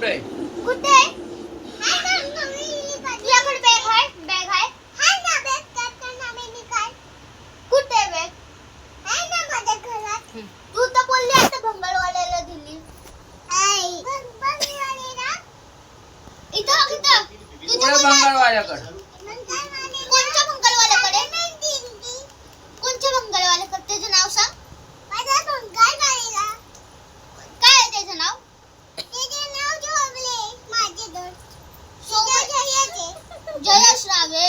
कुठे? कुठे? तू तर बोलली आता भंगारवाल्याला दिली. इथं इथं. तुझ्या कुठे बंगालवाल्याकडे कोणत्या भंगारवाल्याकडे कोणत्या भंगारवाल्याकडे त्याचं नाव सांग काय आहे त्याचं नाव जयश रावे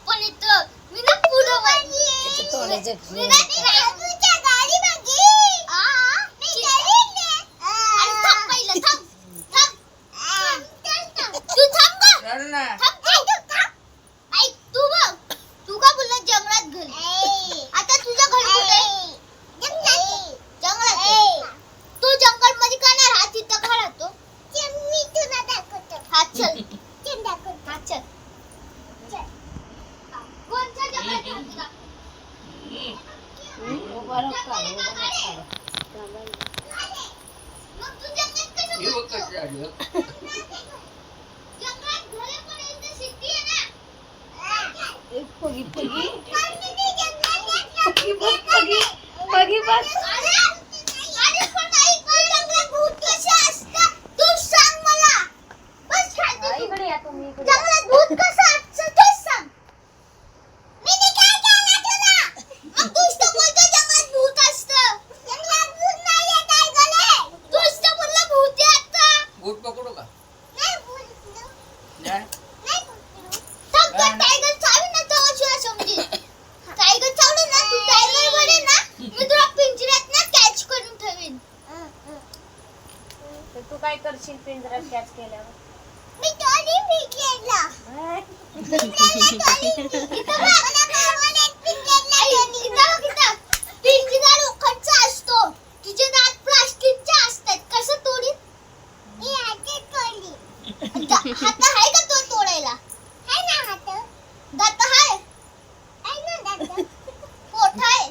ना पुढं वळली. तोंडाचं मी ना ती गा- आ, आ, मी अरे थांब पहिलं, थांब. थांब. तू थांब गं. चल ना थांब, थांब. ऐक, तू बघ. तू का बोलला जंगलात घरी आता तुझं घर कुठे आहे? जंगलात आहे. तू जंगलमध्ये का नाही राहत तिथं का राहतो हा चल हा चल कोणत्या जंगलात राहते का? मग तू जंगलात कसं हे बघ बोलतो? कशी आली हं. जंगलात घरे पण इथं शेती आहे ना पगी पगी पगी पगी बस. सांग. मला बस खायचं तू. इकडे या तुम्ही इकडे या. जंगलात भूत कसं असतं तेच सांग मी नाही काय केलं तुला मग तूच तर बोलतो जंगलात भूत असतं जंगलात भूत नाही आहे काय गले तूच तर बोलला भूत आहे आता बूट पकडू का नाही बोलतो नाही थांब, तू टायगर चावली ना तेव्हा तुला समजेल. टायगर चावलं ना तू टायगर वर आहे ना मी तुला पिंजऱ्यात ना कॅच करून ठेवीन तर तू काय पिंजऱ्यात कॅच केल्यावर. मी टॉली पिंजऱ्याला पिंजऱ्याला टॉली इथं बघ. आई, इथं बघ, इथं. पिंजरा लोखंडचा असतो तिचे दात प्लास्टिकचे असतात कसं तोडी हात आहे का तो तोडायला दात आहे पोट आहे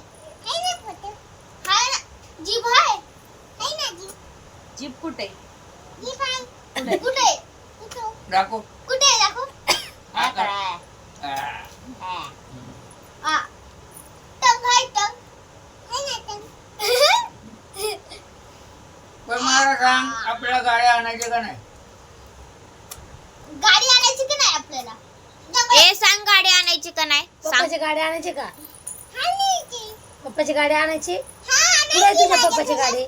हाय ना जीभ आहे जीप कुठे कुठे दाखव कुठे आहे दाखव हा का? हा. आ टंग आहे टंग पण मला सांग आपल्याला गाड्या आणायच्या का नाही गाडी आणायची की नाही आपल्याला ए सांग गाडी आणायची का नाही सांग पप्पाची गाडी आणायची का आणायची. पप्पाची गाडी आणायची हा, कुठे आहे आणायची तुझ्या माझ्या पप्पाची घरात. गाडी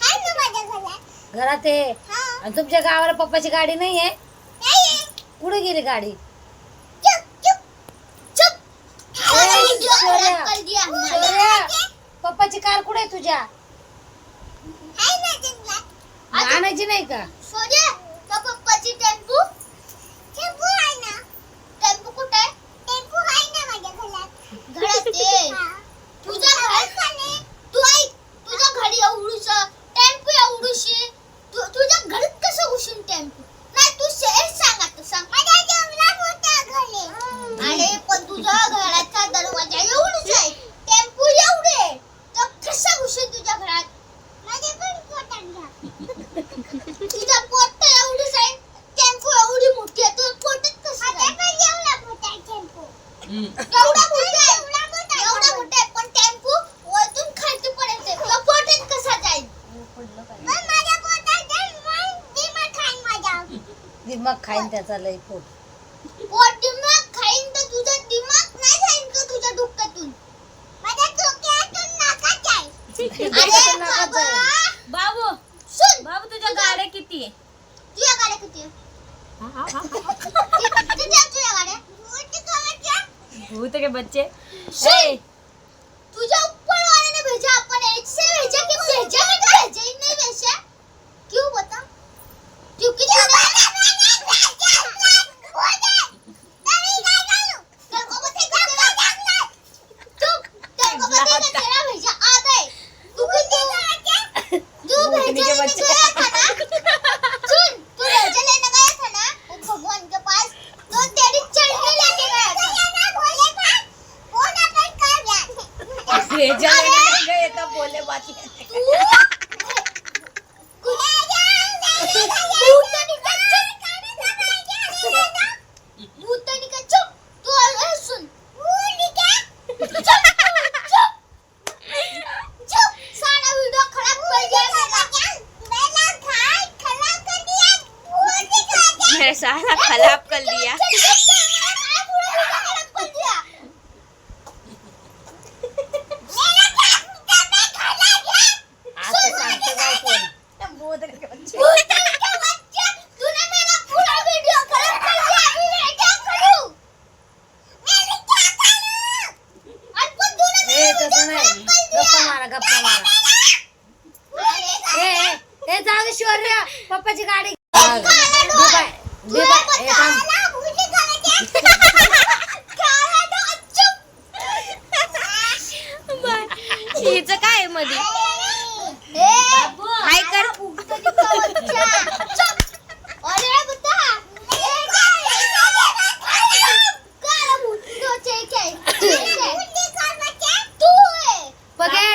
आहे ना माझ्या घरात. घरात आहे हा. आणि तुमच्या गावाला पप्पाची गाडी नाही आहे नाही आहे. कुठे गेली गाडी चुप, चुप, चुप. शौर्या. शौर्या पप्पाची कार कुठे आहे तुझ्या आहे ना जंगलात. आणायची नाही का? पप्पाची टेम्पो. टेम्पो आहे ना? टेम्पो कुठे? आहे टेम्पो आहे ना माझ्या घरात. घरात ये. तुझ्या घरात तू ऐक तुझ्या घरी एवढूस टेम्पो एवढूशी. तू तुझ्या घरात कसं घुसून टेम्पो? नाही तू शेअर सांग आता सांग. माझ्या जंगलात होत्या घरी. अरे पण तुझ्या घराचा दरवाजा एवढूच आहे टेम्पो एवढे तर कसा घुसून तुझ्या घरात माझे पण पोटात तुझा पोट तर एवढंच आहे टेम्पो एवढी मोठी आहे तुझ्या पोटात कसं काय एवढा मोठा आहे टेम्पो हम्म. एवढा मोठा आहे एवढा मोठा आहे पण टेम्पो वरतून खालती पडत आहे तुला पोटात कसा जाईल पडलं काय पण माझ्या पोटात जाईल मग दिमाग खाईन माझा दिमाग खाईन त्याचा लय पोट पोट दिमाग खाईन तर तुझा दिमाग नाही जाईन का तुझ्या डोक्यातून. माझ्या डोक्यातून नाकात जाईल अरे नाकात बाबा जाईल. बाबू. सुन. बाबू तुझ्या गाड्या किती आहे? तुझ्या गाड्या किती आहे? कि- किती आहेत तुझ्या गाड्या? मोठी गाड्या भूत के बच्चे सुन तुझे ऊपर वाले ने भेजा अपन एक से भेजा कि भेजा नहीं तो भेजा ही नहीं भेजा क्यों बता क्योंकि तूने तू भेजने गया था ना सुन तू भेजने लेने गया था ना वो भगवान के पास तो तेरी चटनी लेके गया था कौन अपन कर गया भेजा लेने गए तो बोले बात मेरा साला खराब कर दिया असं सांगते काय कोण बोध तूने मेरा पूरा वीडियो खराब कर दिया अभी मैं क्या करूं मैं क्या करूं अनपढ़ तूने हे मेरा तसं वीडियो नाही खराब कर दिया गप्पा मारा गप्पा मारा ए ए, ए जाऊ दे शौर्य पप्पाची गाडी बिबाय बिबाय ए थांब हिचं काय आहे मधी? काय कर बघे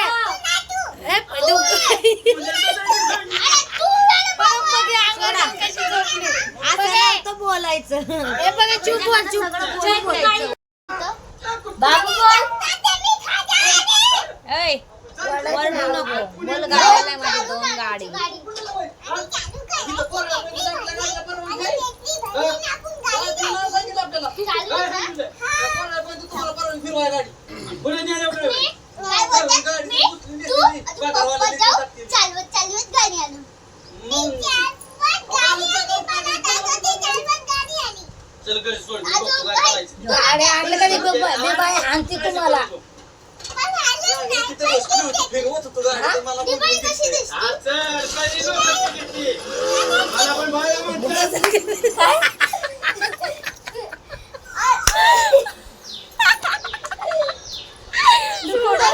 ए तू असं नव्हतं बोलायचं ए बघा चूप बोल चूप चूप बोल बाबू बोल ऐ वरडू नको. बोल माझी दोन गाडी. गाडी आणू मी चालवत गाडी आली मला दादाची चालवत गाडी आली चल घरी सोड. मी बघतो काय करायचं? गाडी आणलं का नाही? बिबाय आणते तुम्हाला. बसली होती फिरवत होतो गाडी तर मला ती बाई कशी दिसते मला पण बाहेर म्हणतात.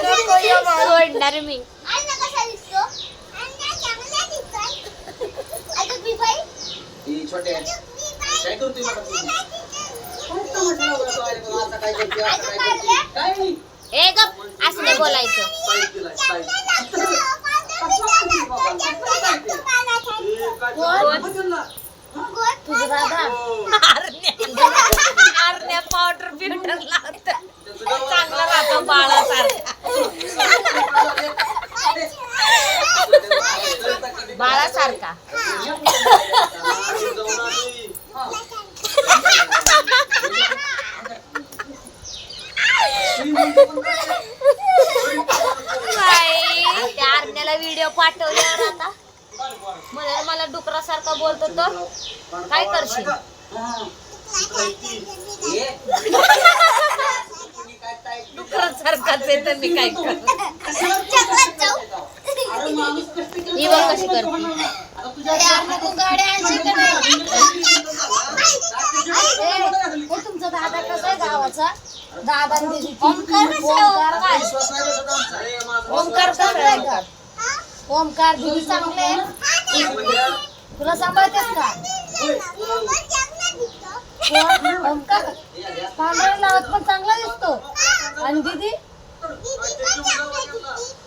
सोडणार मी. अण्णा कसा दिसतो? अण्णा चांगला दिसतोय. आता मी बाई ही छोटे आहे. मी बाई काय करतोय मला तू? कोणतं म्हटलं होतं तो? आता काय करते आता काय करते काय? नाही ए गप असं नाही बोलायचं. आरण्या पावडर बिवडर लावत चांगला राहतो बाळासारखा. बाळासारखा बाई, त्या आरण्याला व्हिडिओ पाठवल्यावर आता म्हणे मला डुकरासारखा बोलतो तर काय करशील? डुकरासारखाच आहे तर मी काय कर? ही बघ कशी करते. तुमचा दादा कसा आहे गावाचा? दादा ओमकार ओमकार काय? ओमकार कसा आहे? का ओमकार दीदी चांगले आहे? तुला सांभाळतेस का? पांढरा लावत पण चांगला दिसतो आणि दीदी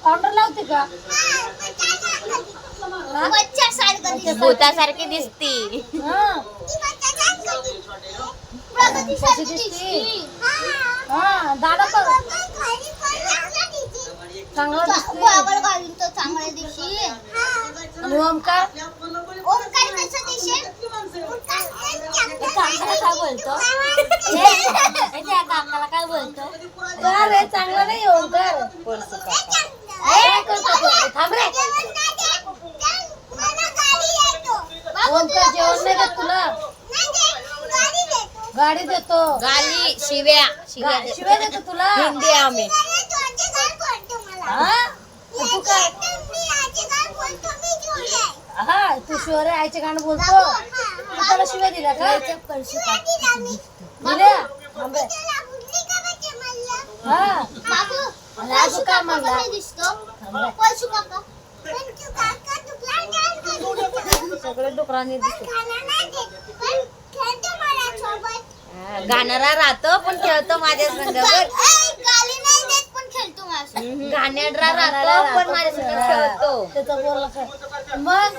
पावडर लावते का हा? बच्चा सारखं दिसतो. भूतासारखी दिसती हा कशी दिसते? हा दादा पण चांगला दिसते. चांगला दिसते चांगला. आणि ओमकार काकाला काय बोलतो त्या काय बोलतो चांगला नाही थांब रे जेवण नाही देत तुला गाडी देतो गाली शिव्या शिव्या. शिवाय देतो तुला हिंदी आम्ही हा तू काय हा तू शिवाय आईचे गाणं बोलतो. तू त्याला शिवाय दिला का? दिल्या? थांब रे. हा. आणि अजून काय म्हणला? दिसतो. थांब रे. पशु काका. पंचू काका तुला सगळे डुकरांनी. हा, गाणारा राहतो पण खेळतो माझ्या संग. गा- ऐ, गाली नाही देत, पण खेळतो माझ्यासोबत. गाण्याडरा राहतो पण माझ्या संग खेळतो. त्याचं काय मग.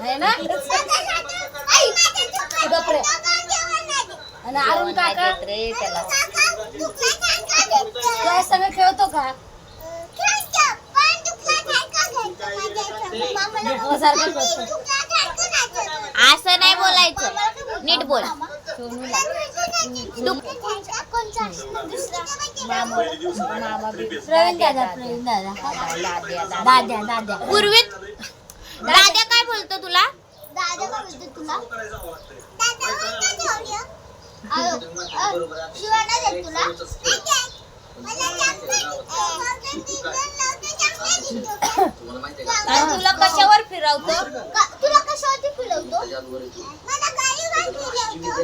आहे ना गप्रे. आणि अरुण काका रे त्याला? तुझ्या संग खेळतो का. करतो. असं नाही बोलायचं नीट बोल दादा दाद्या काय बोलतो तुला? दादा काय बोलतो तुला शिवाना देत कशावर फिरवतो? तुला कशावरती फिरवतो? मला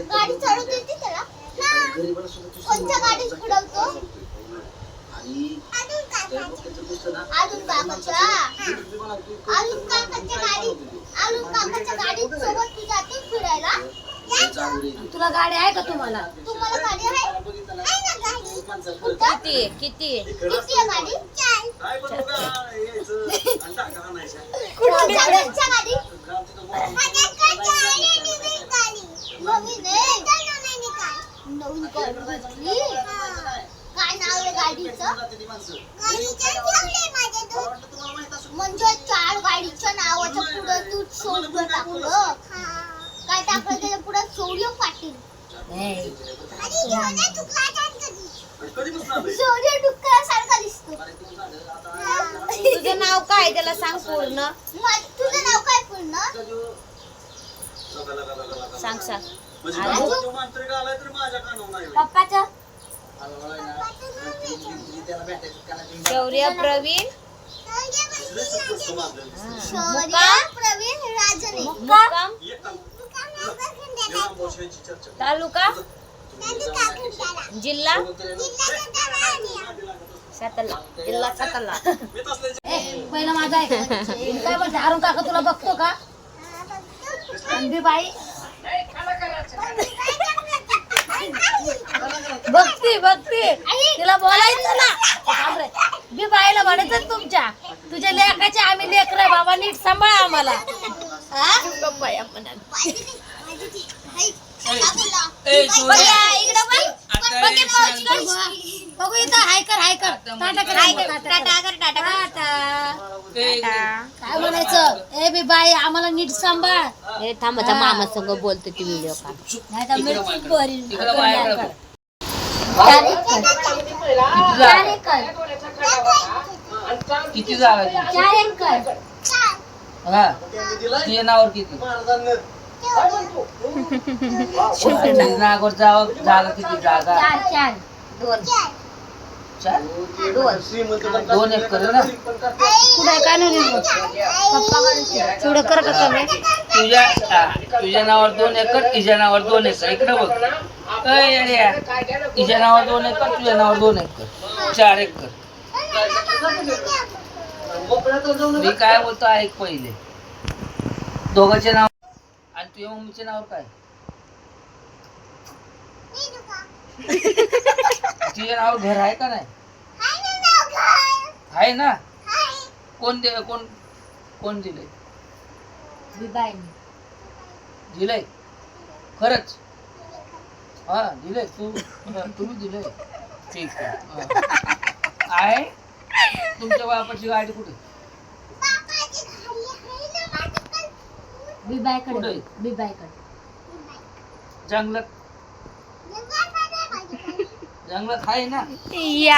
गाडी चालवता येते त्याला. कोणत्या गाडीत फिरवतो अजून काकाच्या अजून काकाच्या? अजून काकाच्या गाडीत अजून काकाच्या गाडीत सोबत तू जाते फिरायला? जायचं. तुला गाडी आहे का तुम्हाला? तुम्हाला गाडी आहे? किती? आहे? किती आहे? किती आहे गाडी. गाडी माझ्याकडे आहे नवीन गाडी. नवीन आहे? चल नवीन गाडी. नवीन गाडी घेतली? काय नाव आहे गाडीचं. म्हणजे चार गाडीच्या नावाच्या पुढं तू शौर्य टाकलं. काय टाकलं त्याच्या पुढं? शौर्य पाटील. डुक्करासारखा दिसतो. तुझं नाव काय त्याला सांग पूर्ण? तुझं नाव काय पूर्ण? सांग सांग. पप्पाचं? शौर्य प्रवीण. शौर्य प्रवीण राजने. मुक्काम. तालुका. जिल्हा. सातारा. जिल्हा सातारा. पहिलं माझा आहे. काय म्हणते अरुण काका तुला बघतो का? बाई बघती बघती तिला बोलायचं ना. मी बाईला म्हणायचं तुमच्या. तुझ्या लेखाचे आम्ही लेकर बाबा नीट सांभाळा आम्हाला. बघ. इथं हायकर हायकर टाटा कर हाय टाटा कर. टाटा काय म्हणायचं? ए बी बाई आम्हाला नीट सांभाळ. हे थांब मामा संग बोलतो ती व्हिडिओ नाही तर इकडं चार एकर. किती जागा आहे तुमची? चार एकर. हा तुझ्या नावावर किती? तुझ्या नावावर जावा जागा किती? जागा. चार चार. दोन. चार? दोन. एकर ना. कुठे काय नाही पप्पा थोडं कर का कमी तुझ्या हा, तुझ्या नावावर दोन एकर तिच्या नावावर दोन एकर. इकडे बघ. तिच्या नावावर दोन एकर तुझ्या नावावर दोन एकर. चार एकर. मी काय बोलतो ऐक पहिले. दोघांचे नाव आणि तुझ्या मम्मीचे नाव काय? तुझ्या नावावर घर आहे का नाही? आहे ना? कोण दे कोण कोण दिलंय? दिलंय? खरंच? हा दिलंय तू. तुम्ही दिलंय. ठीक आहे. हा. आहे? तुमच्या बापाची गाडी कुठे? कुठे? बी बाईकडे जंगलात. जंगलात आहे ना? या